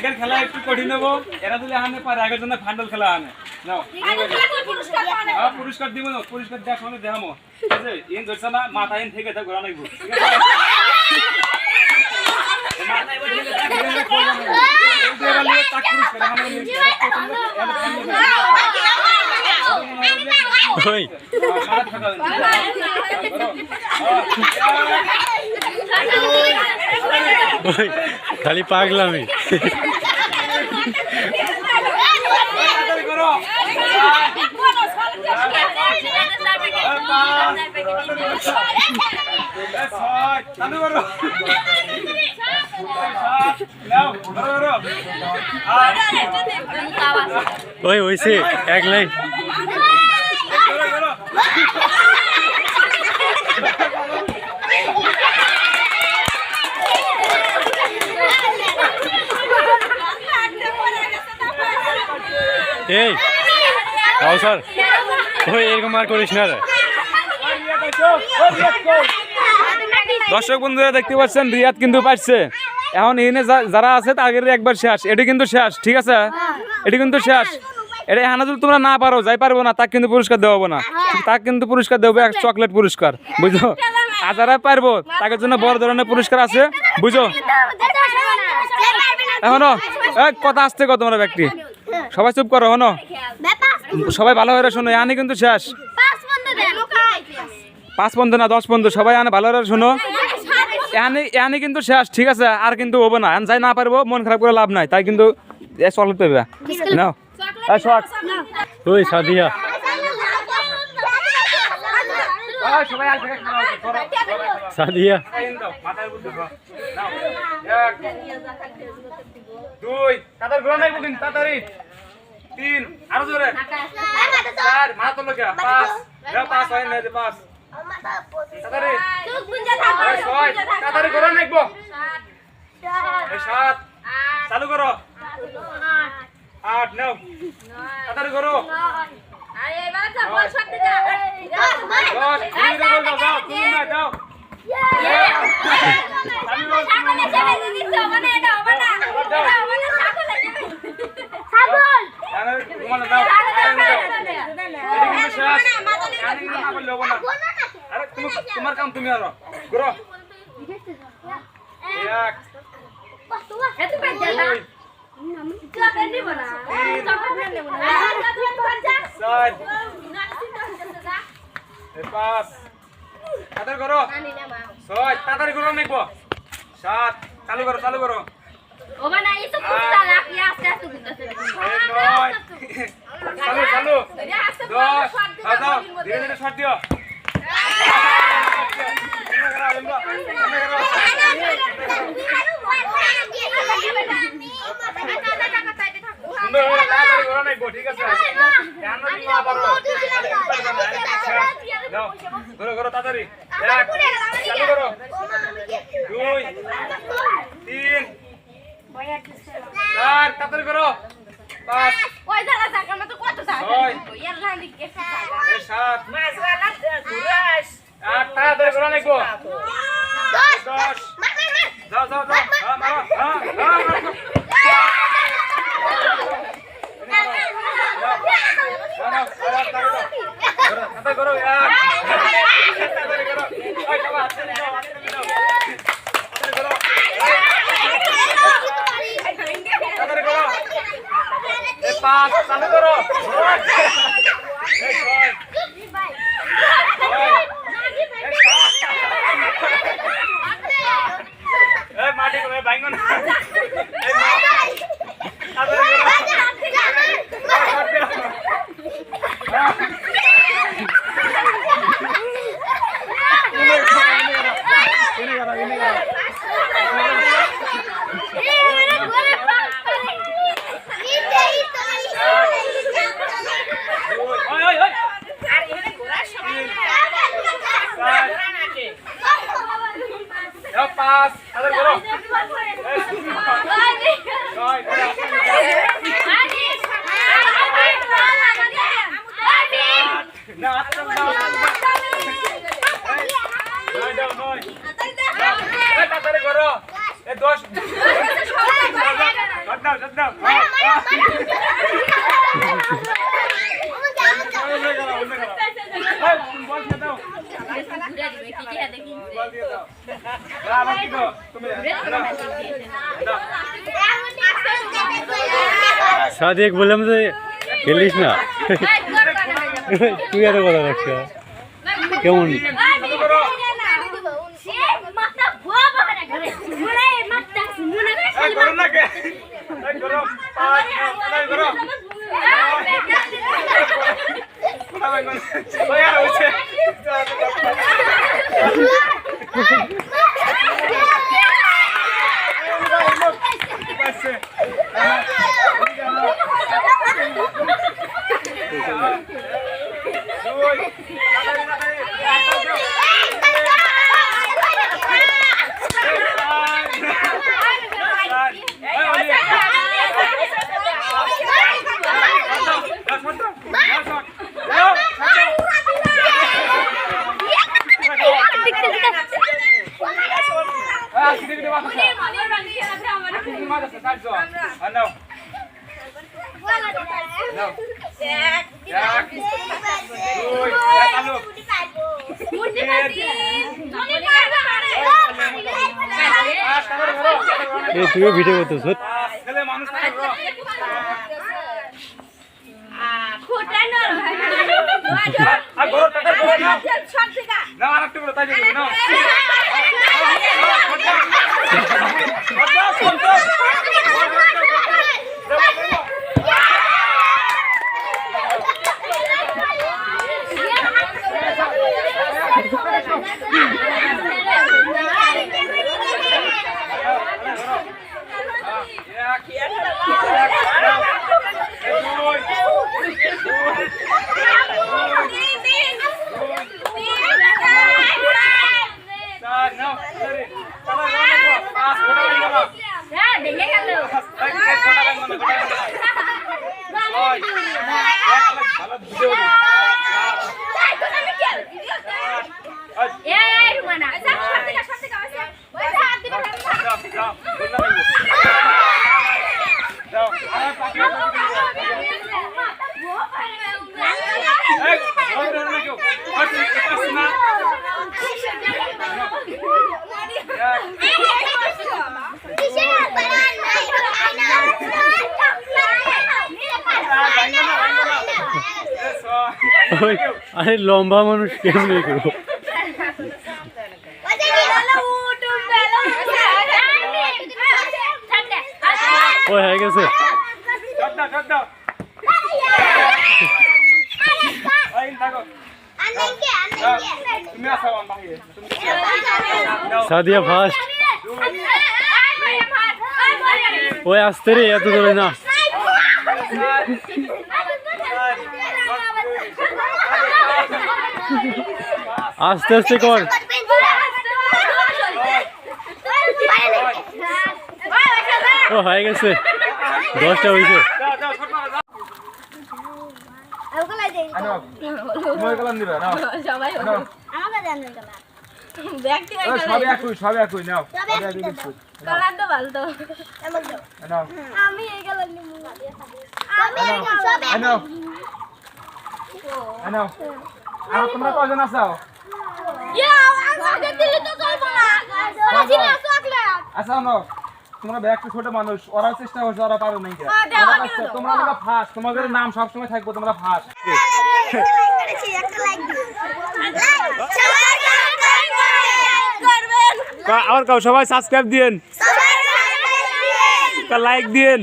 আগের খেলা একটু কঠিন হব এরা যদি আনে পারে আগের জন্য ফান্ডল খেলা আনে নাও হ্যাঁ, পুরস্কার দিব না পুরস্কার দেওয়ার সময় দেখামো ঠিক আছে ইন ধরছে না মাথা ইন থেকে তা ঘোরা নাইবো ঠিক আছে মাথায় বসে থেকে তাক ঘুরে না করব না। এই যে এরা লিয়ে তাক পুরস্কার, আমরা লিয়ে এরা প্রথম বার এরা ফান্ডল খেলা। ওই হ্যাঁ, মাথা ঠাকা হয়েছে। ধরো। হ্যাঁ, ওই খালি পাগলামি তাড়াতাড়ি করো। এই ছয়, চালু করো। সাত, নাও, ধরো, ধরো। আট, ওই হইছে এক করো। এই কাউসার ওই, এরকম আর করিস না দর্শক বন্ধুরা, দেখতে পাচ্ছেন, রিয়াদ কিন্তু পাচ্ছে এখন এনে যারা আছে তাদের একবার শেষ। এটি কিন্তু শেষ, ঠিক আছে? এটি কিন্তু শেষ। এটা হানাজুল তোমরা না পারো যাই পারব না তাকে কিন্তু পুরস্কার দেওয়া না। তাকে কিন্তু পুরস্কার দেবো এক চকলেট। পুরস্কার বুঝো আর যারা পারব তাদের জন্য বড় ধরনের পুরস্কার আছে বুঝো এখনও কথা আসতে কত তোমরা ব্যক্তি। সবাই চুপ করো হনো? সবাই ভালো হয়ে শোনো এখানে কিন্তু শেষ। পাঁচ পর্যন্ত না দশ পর্যন্ত সবাই আনে ভালো হয়ে শোনো। এখানে এখানে কিন্তু শেষ ঠিক আছে? আর কিন্তু হব না। যাই না পারব মন খারাপ করে লাভ নাই তাই কিন্তু চকলেট পেবে নাও। শট ওই সাদিয়া। সাদিয়া। দুই তাদের ঘোরা নাই বুকিং তাড়াতাড়ি। তিন আরও জোরে। চার মাথা তো লোকে পাঁচ যাও, পাঁচ হয় না পাঁচ। তাড়াতাড়ি। ছয় তাড়াতাড়ি ঘোরা এই সাত। চালু করো। আট নাও। তাড়াতাড়ি করো। তোমার কাম তুমি আরও। করো এক তাড়াতাড়ি করো ছয় তাড়াতাড়ি করো নিকবো সাত চালু করো চালু করো চালু চালু দশ ধীরে ধীরে শট দিও সুন্দর হলো তাড়াতাড়ি করো নিকবো ঠিক আছে ধ্যান রাখি না পারো যাও করো করো তাড়াতাড়ি এক চালু করো। দুই তিন চার তাড়াতাড়ি করো। Come on! যাও পাস আদর করো সাদিক বললাম যে খেলিস না। তুই এত কথা রাখছ কেমন? শুরু করো এই করো না কে এই করো পাঁচ এই করো কোথায় কোন ওই আর হচ্ছে পাচ্ছে দুই তাড়াতাড়ি তাড়াতাড়ি এ তুইও ভিডিও করতেছ মানুষ আর গরু টাকা চার নাও সরি চলো যাও পাঁচ ফটো লাইন দাও এই ফটো লাইন দাও ফটো লাইন দাও ওই ভালো ভিডিও যাও যাও বলনা লাগবে যাও আর পাঁচ এই ওই ধরে না কেউ পাঁচ পাঁচ না ওই আরে লম্বা মানুষ কেমনি করব ও হয়ে গেছে শ্রদ্ধা শ্রদ্ধা ওই থাকো যাও, তুমি আসো আমার বাহিরে তুমি যাও সাদিয়া ফার্স্ট ওই আসতে রে এত ধরে না আস্তে আস্তে কর। ও হয়ে গেছে। দশটা হয়েছে। সবে একই সবে একই নাও আমি আর তোমরা কয়জন আছো আচ্ছা তোমরা ব্যাগ ছোট মানুষ ওরা চেষ্টা করছে ওরা পারো নাই তোমরা তোমাদের নাম সবসময় থাকব তোমরা আবার কাউ সবাই সাবস্ক্রাইব দিন লাইক দিন